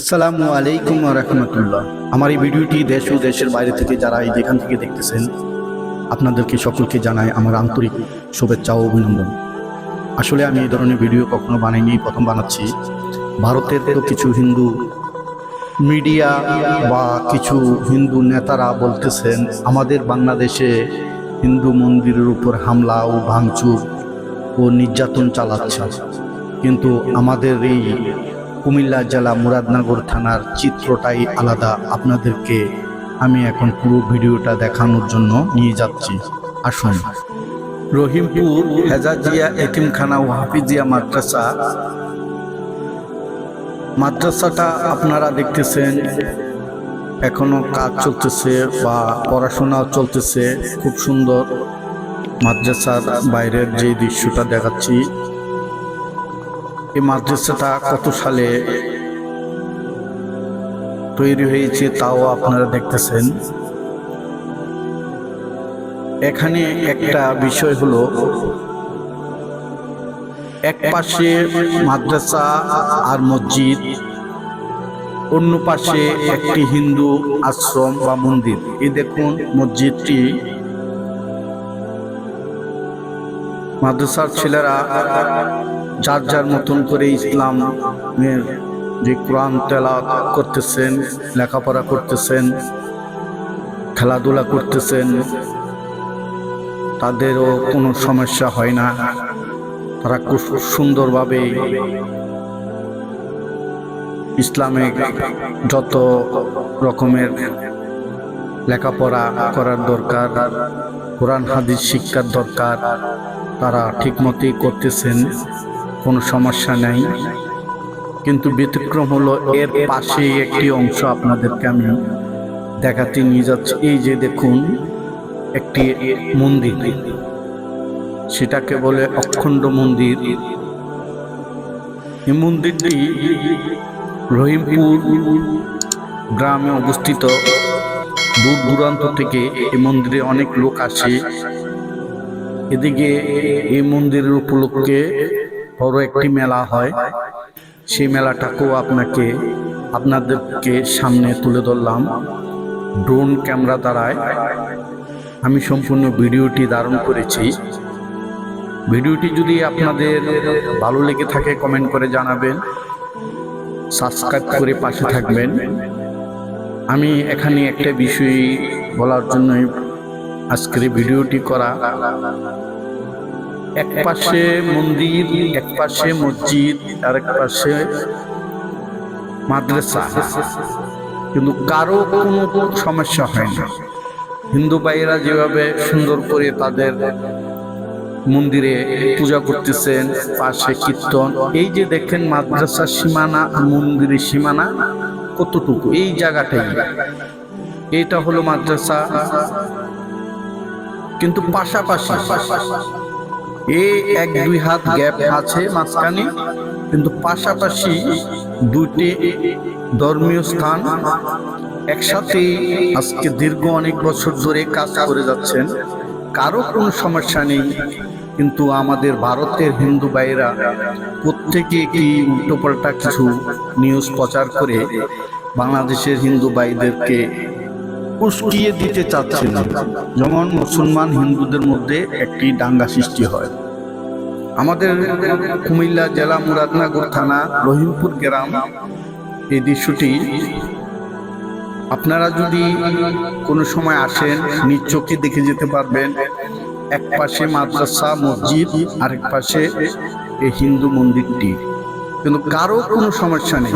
আসসালামু আলাইকুম রহমতুল্লাহ। আমার এই ভিডিওটি দেশ ও দেশের বাইরে থেকে যারা এই যেখান থেকে দেখতেছেন, আপনাদেরকে সকলকে জানাই আমার আন্তরিক শুভেচ্ছা ও অভিনন্দন। আসলে আমি এই ধরনের ভিডিও কখনো বানাইনি, প্রথম বানাচ্ছি। ভারতের তো কিছু হিন্দু মিডিয়া বা কিছু হিন্দু নেতারা বলতেছেন, আমাদের বাংলাদেশে হিন্দু মন্দিরের উপর হামলা ও ভাঙচুর ও নির্যাতন চালাচ্ছে। কিন্তু আমাদের এই কুমিল্লা জেলা মুরাদনগর থানার চিত্রটাই আলাদা আপনাদেরকে আমি এখন পুরো ভিডিওটা দেখানোর জন্য নিয়ে যাচ্ছি। আসুন। রহিমপুর হেজাজিয়া এতিমখানা ও হাফিজিয়া মাদ্রাসা। মাদ্রাসাটা আপনারা দেখতেছেন, এখনও কাজ চলতেছে বা পড়াশোনাও চলতেছে, খুব সুন্দর। মাদ্রাসার বাইরের যে দৃশ্যটা দেখাচ্ছি এই মাদ্রাসাটা কত সালে তৈরি হয়েছে তাও আপনারা দেখতেছেন। এখানে একটা বিষয় হলো, এক পাশে মাদ্রাসা আর মসজিদ, অন্য পাশে একটি হিন্দু আশ্রম বা মন্দির। এই দেখুন মসজিদটি। মাদ্রাসার ছেলেরা যার যার মতন করে ইসলামের যে কোরআন তেলা করতেছেন, লেখাপড়া করতেছেন, খেলাধুলা করতেছেন, তাদেরও কোনো সমস্যা হয় না। তারা খুব সুন্দরভাবে ইসলামে যত রকমের লেখাপড়া করার দরকার, কোরআন, হাদিস, শিক্ষার দরকার, তারা ঠিকমতোই করতেছেন। কোনো সমস্যা নেই। কিন্তু ব্যতিক্রম হলো এর পাশে একটি অংশ আপনাদেরকে আমি দেখাতে নিয়ে যাচ্ছি। এই যে দেখুন, একটি মন্দির। সেটাকে বলে অখণ্ড মন্দির। এই মন্দিরটি রহিমপুর গ্রামে অবস্থিত। দূর দূরান্ত থেকে এই মন্দিরে অনেক লোক আসে। এদিকে এই মন্দিরের উপলক্ষে বড় একটি মেলা হয়। সেই মেলাটাকেও আপনাকে, আপনাদেরকে সামনে তুলে ধরলাম। ড্রোন ক্যামেরা দ্বারায় আমি সম্পূর্ণ ভিডিওটি ধারণ করেছি। ভিডিওটি যদি আপনাদের ভালো লেগে থাকে, কমেন্ট করে জানাবেন। সাবস্ক্রাইব করে পাশে থাকবেন। আমি এখানে একটা বিষয় বলার জন্যই আজকের ভিডিওটি করা। এক পাশে মন্দির, এক পাশে মসজিদ, আর এক পাশে মাদ্রাসা। কিন্তু কারও কোনো সমস্যা হয় না। হিন্দু ভাইয়েরা যেভাবে সুন্দর করে তাদের মন্দিরে পূজা করতেছেন, পাশে কীর্তন, এই যে দেখেন মাদ্রাসার সীমানা, মন্দিরের সীমানা কতটুকু, এই জায়গাটাই। এইটা হলো মাদ্রাসা। কিন্তু পাশাপাশি এই এক দুই হাত গ্যাপ আছে মাঝখানে, কিন্তু পাশাপাশি দুটি ধর্মীয় স্থান একসাথে আজকে দীর্ঘ অনেক বছর ধরে কাজ করে যাচ্ছেন। কারও কোনো সমস্যা নেই, কিন্তু আমাদের ভারতের হিন্দু ভাইয়েরা প্রত্যেকে কি উল্টোপাল্টা কিছু নিউজ প্রচার করে বাংলাদেশের হিন্দু ভাইদেরকে উস্কিয়ে দিতে চাচ্ছিল যেমন মুসলমান হিন্দুদের মধ্যে একটি দাঙ্গা সৃষ্টি হয়। আমাদের কুমিল্লা জেলা মুরাদনগর থানা রহিমপুর গ্রাম এই দৃশ্যটি আপনারা যদি কোনো সময় আসেন, নিজ চোখে দেখে যেতে পারবেন। এক পাশে মাদ্রাসা, মসজিদ, আরেক পাশে এই হিন্দু মন্দিরটি। কিন্তু কারও কোনো সমস্যা নেই।